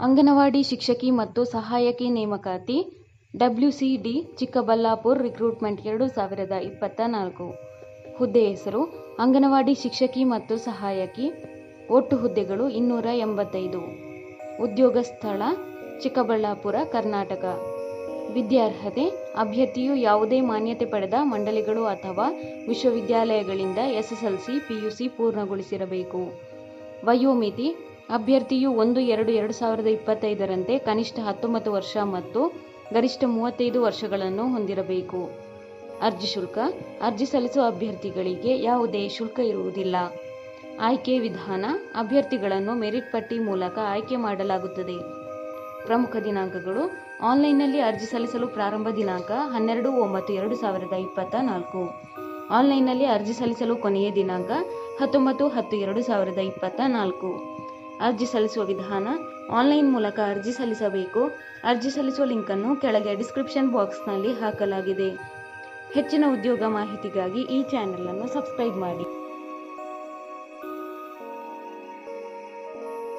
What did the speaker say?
ಅಂಗನವಾಡಿ ಶಿಕ್ಷಕಿ ಮತ್ತು ಸಹಾಯಕಿ ನೇಮಕಾತಿ ಡಬ್ಲ್ಯೂಸಿಡಿ ಚಿಕ್ಕಬಳ್ಳಾಪುರ ರಿಕ್ರೂಟ್ಮೆಂಟ್ ಎರಡು ಸಾವಿರದ ಇಪ್ಪತ್ತ ನಾಲ್ಕು ಹುದ್ದೆ ಹೆಸರು, ಅಂಗನವಾಡಿ ಶಿಕ್ಷಕಿ ಮತ್ತು ಸಹಾಯಕಿ, ಒಟ್ಟು ಹುದ್ದೆಗಳು ಇನ್ನೂರ ಎಂಬತ್ತೈದು. ಉದ್ಯೋಗ ಸ್ಥಳ, ಚಿಕ್ಕಬಳ್ಳಾಪುರ, ಕರ್ನಾಟಕ. ವಿದ್ಯಾರ್ಹತೆ, ಅಭ್ಯರ್ಥಿಯು ಯಾವುದೇ ಮಾನ್ಯತೆ ಪಡೆದ ಮಂಡಳಿಗಳು ಅಥವಾ ವಿಶ್ವವಿದ್ಯಾಲಯಗಳಿಂದ ಎಸ್ಎಸ್ಎಲ್ಸಿ, ಪಿಯುಸಿ ಪೂರ್ಣಗೊಳಿಸಿರಬೇಕು. ವಯೋಮಿತಿ ಅಭ್ಯರ್ಥಿಯು ಒಂದು, ಎರಡು ಎರಡು ಸಾವಿರದ ಇಪ್ಪತ್ತೈದರಂತೆ ಕನಿಷ್ಠ ಹತ್ತೊಂಬತ್ತು ವರ್ಷ ಮತ್ತು ಗರಿಷ್ಠ ಮೂವತ್ತೈದು ವರ್ಷಗಳನ್ನು ಹೊಂದಿರಬೇಕು. ಅರ್ಜಿ ಶುಲ್ಕ, ಅರ್ಜಿ ಸಲ್ಲಿಸುವ ಅಭ್ಯರ್ಥಿಗಳಿಗೆ ಯಾವುದೇ ಶುಲ್ಕ ಇರುವುದಿಲ್ಲ. ಆಯ್ಕೆ ವಿಧಾನ, ಅಭ್ಯರ್ಥಿಗಳನ್ನು ಮೆರಿಟ್ ಪಟ್ಟಿ ಮೂಲಕ ಆಯ್ಕೆ ಮಾಡಲಾಗುತ್ತದೆ. ಪ್ರಮುಖ ದಿನಾಂಕಗಳು, ಆನ್ಲೈನ್ನಲ್ಲಿ ಅರ್ಜಿ ಸಲ್ಲಿಸಲು ಪ್ರಾರಂಭ ದಿನಾಂಕ ಹನ್ನೆರಡು, ಒಂಬತ್ತು, ಎರಡು ಸಾವಿರದ ಇಪ್ಪತ್ತ ನಾಲ್ಕು ಆನ್ಲೈನ್ನಲ್ಲಿ ಅರ್ಜಿ ಸಲ್ಲಿಸಲು ಕೊನೆಯ ದಿನಾಂಕ ಹತ್ತೊಂಬತ್ತು, ಹತ್ತು, ಎರಡು ಸಾವಿರದ ಇಪ್ಪತ್ತ ನಾಲ್ಕು ಅರ್ಜಿ ಸಲ್ಲಿಸುವ ವಿಧಾನ ಆನ್ಲೈನ್ ಮೂಲಕ ಅರ್ಜಿ ಸಲ್ಲಿಸಬೇಕು. ಅರ್ಜಿ ಸಲ್ಲಿಸುವ ಲಿಂಕನ್ನು ಕೆಳಗೆ ಡಿಸ್ಕ್ರಿಪ್ಷನ್ ಬಾಕ್ಸ್ನಲ್ಲಿ ಹಾಕಲಾಗಿದೆ. ಹೆಚ್ಚಿನ ಉದ್ಯೋಗ ಮಾಹಿತಿಗಾಗಿ ಈ ಚಾನೆಲ್ ಅನ್ನು ಸಬ್ಸ್ಕ್ರೈಬ್ ಮಾಡಿ.